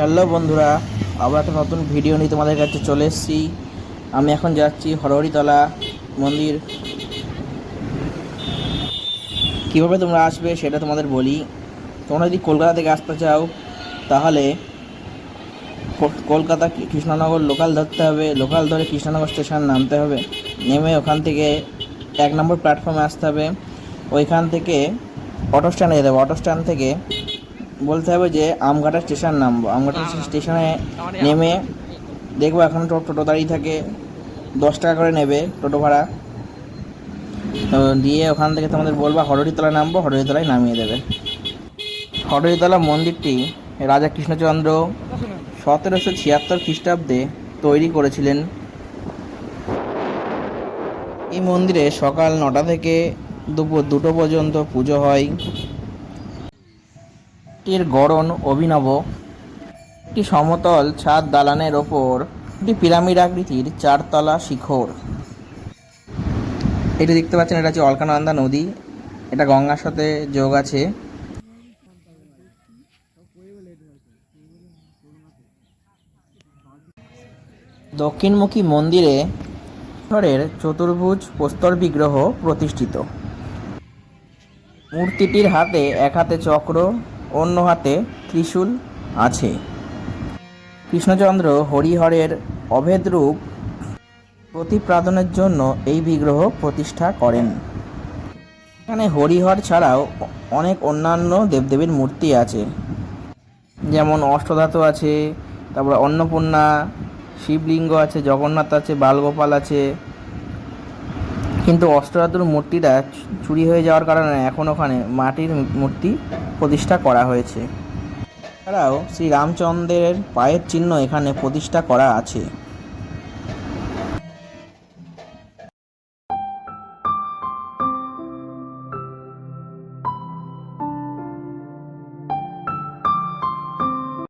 Hello বন্ধুরা, আবার একটা নতুন ভিডিও নিয়ে তোমাদের কাছে চলে এসেছি। আমি এখন যাচ্ছি হরহরিতলা মন্দির। কীভাবে তোমরা আসবে সেটা তোমাদের বলি। তোমরা যদি কলকাতা থেকে আসতে চাও, তাহলে কলকাতা কৃষ্ণনগর লোকাল ধরতে হবে। লোকাল ধরে কৃষ্ণনগর স্টেশন নামতে হবে। নেমে ওখান থেকে এক নম্বর প্ল্যাটফর্মে আসতে হবে। ওইখান থেকে অটো স্ট্যান্ডে যেতে হবে। অটো স্ট্যান্ড থেকে বলতে হবে যে আমঘাটা স্টেশন নামবো। আমঘাটা স্টেশনে নেমে দেখব এখন টোটো দাঁড়িয়ে থাকে। দশ টাকা করে নেবে টোটো ভাড়া। তো দিয়ে ওখান থেকে তোমাদের বলবা হরহরিতলা নামবো হরহরিতলায় নামিয়ে দেবে। হরহরিতলা মন্দিরটি রাজা কৃষ্ণচন্দ্র সতেরোশো ছিয়াত্তর খ্রিস্টাব্দে তৈরি করেছিলেন। এই মন্দিরে সকাল নটা থেকে দুপুর দুটো পর্যন্ত পুজো হয়। এর গড়ন অভিনব। একটি সমতল ছাদ দালানের ওপর একটি পিরামিড আকৃতির চারতলা শিখর। এটি দেখতে পাচ্ছেন, এটা হচ্ছে অলকানন্দা নদী। এটা গঙ্গার সাথে যোগ আছে। দক্ষিণমুখী মন্দিরে ঈশ্বরের চতুর্ভুজ প্রস্তর বিগ্রহ প্রতিষ্ঠিত। মূর্তিটির হাতে এক হাতে চক্র অন্য হাতে ত্রিশূল আছে। কৃষ্ণচন্দ্র হরিহরের অভেদ রূপ প্রতিপ্রাদনের জন্য এই বিগ্রহ প্রতিষ্ঠা করেন। এখানে হরিহর ছাড়াও অনেক অন্যান্য দেবদেবীর মূর্তি আছে। যেমন অষ্টধাতু আছে, তারপর অন্নপূর্ণা, শিবলিঙ্গ আছে, জগন্নাথ আছে, বালগোপাল আছে কিন্তু অষ্টধাতুর মূর্তিটা চুরি হয়ে যাওয়ার কারণে এখন ওখানে মাটির মূর্তি প্রতিষ্ঠা করা হয়েছে। এছাড়াও শ্রী রামচন্দ্রের পায়ের চিহ্ন এখানে প্রতিষ্ঠা করা আছে।